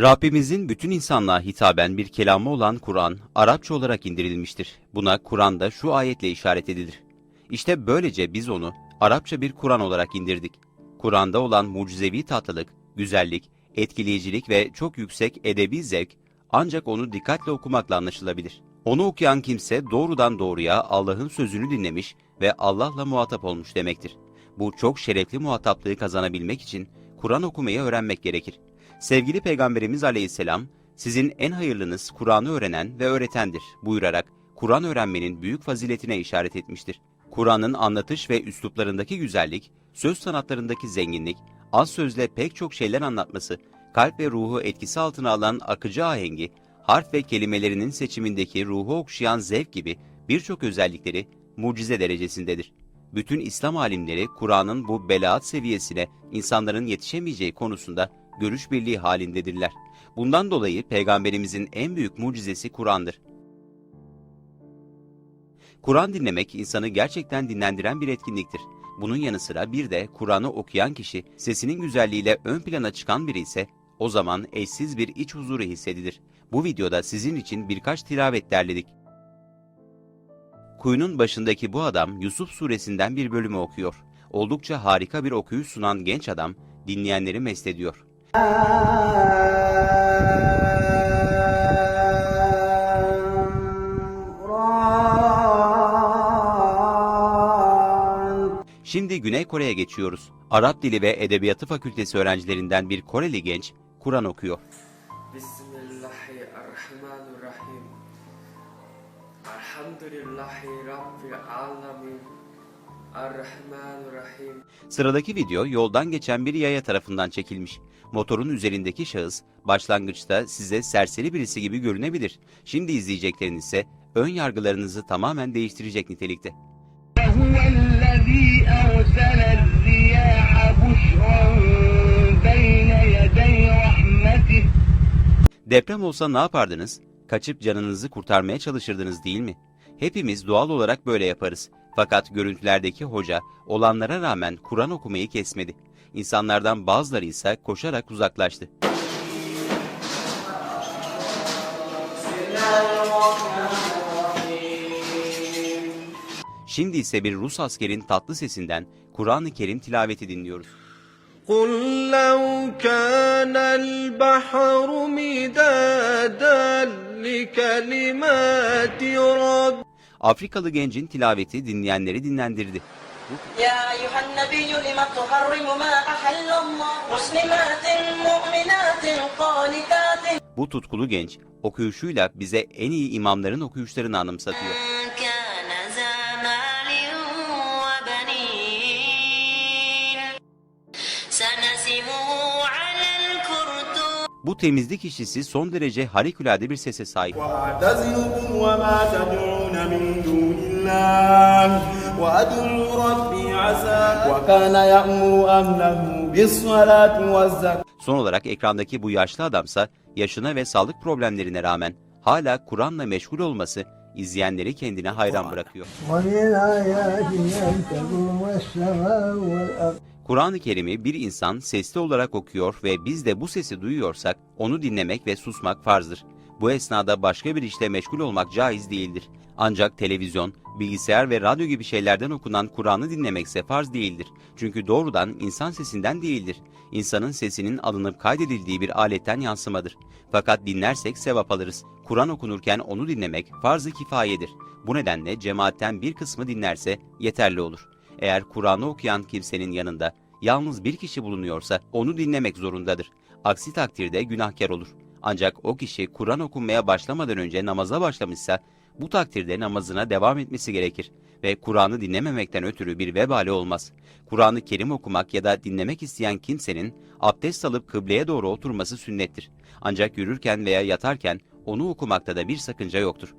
Rabbimizin bütün insanlığa hitaben bir kelamı olan Kur'an, Arapça olarak indirilmiştir. Buna Kur'an'da şu ayetle işaret edilir. İşte böylece biz onu Arapça bir Kur'an olarak indirdik. Kur'an'da olan mucizevi tatlılık, güzellik, etkileyicilik ve çok yüksek edebi zevk ancak onu dikkatle okumakla anlaşılabilir. Onu okuyan kimse doğrudan doğruya Allah'ın sözünü dinlemiş ve Allah'la muhatap olmuş demektir. Bu çok şerefli muhataplığı kazanabilmek için Kur'an okumayı öğrenmek gerekir. Sevgili Peygamberimiz Aleyhisselam, sizin en hayırlınız Kur'an'ı öğrenen ve öğretendir buyurarak Kur'an öğrenmenin büyük faziletine işaret etmiştir. Kur'an'ın anlatış ve üsluplarındaki güzellik, söz sanatlarındaki zenginlik, az sözle pek çok şeyler anlatması, kalp ve ruhu etkisi altına alan akıcı ahengi, harf ve kelimelerinin seçimindeki ruhu okşayan zevk gibi birçok özellikleri mucize derecesindedir. Bütün İslam alimleri Kur'an'ın bu belaat seviyesine insanların yetişemeyeceği konusunda görüş birliği halindedirler. Bundan dolayı Peygamberimizin en büyük mucizesi Kur'an'dır. Kur'an dinlemek insanı gerçekten dinlendiren bir etkinliktir. Bunun yanı sıra bir de Kur'an'ı okuyan kişi sesinin güzelliğiyle ön plana çıkan biri ise o zaman eşsiz bir iç huzuru hissedilir. Bu videoda sizin için birkaç tilavet derledik. Kuyunun başındaki bu adam Yusuf suresinden bir bölümü okuyor. Oldukça harika bir okuyuş sunan genç adam dinleyenleri mest ediyor. Şimdi Güney Kore'ye geçiyoruz. Arap Dili ve Edebiyatı Fakültesi öğrencilerinden bir Koreli genç Kur'an okuyor. Bismillahirrahmanirrahim. Sıradaki video yoldan geçen bir yaya tarafından çekilmiş. Motorun üzerindeki şahıs başlangıçta size serseri birisi gibi görünebilir. Şimdi izleyeceklerin ise ön yargılarınızı tamamen değiştirecek nitelikte. Deprem olsa ne yapardınız? Kaçıp canınızı kurtarmaya çalışırdınız değil mi? Hepimiz doğal olarak böyle yaparız. Fakat görüntülerdeki hoca olanlara rağmen Kur'an okumayı kesmedi. İnsanlardan bazıları ise koşarak uzaklaştı. Şimdi ise bir Rus askerin tatlı sesinden Kur'an-ı Kerim tilaveti dinliyoruz. قل لو كان البحر مدادا لكلمات رب Afrikalı gencin tilaveti dinleyenleri dinlendirdi. Bu tutkulu genç okuyuşuyla bize en iyi imamların okuyuşlarını anımsatıyor. Bu temizlik işçisi son derece harikulade bir sese sahip. Son olarak ekrandaki bu yaşlı adamsa yaşına ve sağlık problemlerine rağmen hala Kur'an'la meşgul olması izleyenleri kendine hayran bırakıyor. Kur'an-ı Kerim'i bir insan sesli olarak okuyor ve biz de bu sesi duyuyorsak onu dinlemek ve susmak farzdır. Bu esnada başka bir işle meşgul olmak caiz değildir. Ancak televizyon, bilgisayar ve radyo gibi şeylerden okunan Kur'an'ı dinlemekse farz değildir. Çünkü doğrudan insan sesinden değildir. İnsanın sesinin alınıp kaydedildiği bir aletten yansımadır. Fakat dinlersek sevap alırız. Kur'an okunurken onu dinlemek farz-ı kifayedir. Bu nedenle cemaatten bir kısmı dinlerse yeterli olur. Eğer Kur'an'ı okuyan kimsenin yanında yalnız bir kişi bulunuyorsa onu dinlemek zorundadır. Aksi takdirde günahkar olur. Ancak o kişi Kur'an okunmaya başlamadan önce namaza başlamışsa bu takdirde namazına devam etmesi gerekir ve Kur'an'ı dinlememekten ötürü bir vebali olmaz. Kur'an-ı Kerim okumak ya da dinlemek isteyen kimsenin abdest alıp kıbleye doğru oturması sünnettir. Ancak yürürken veya yatarken onu okumakta da bir sakınca yoktur.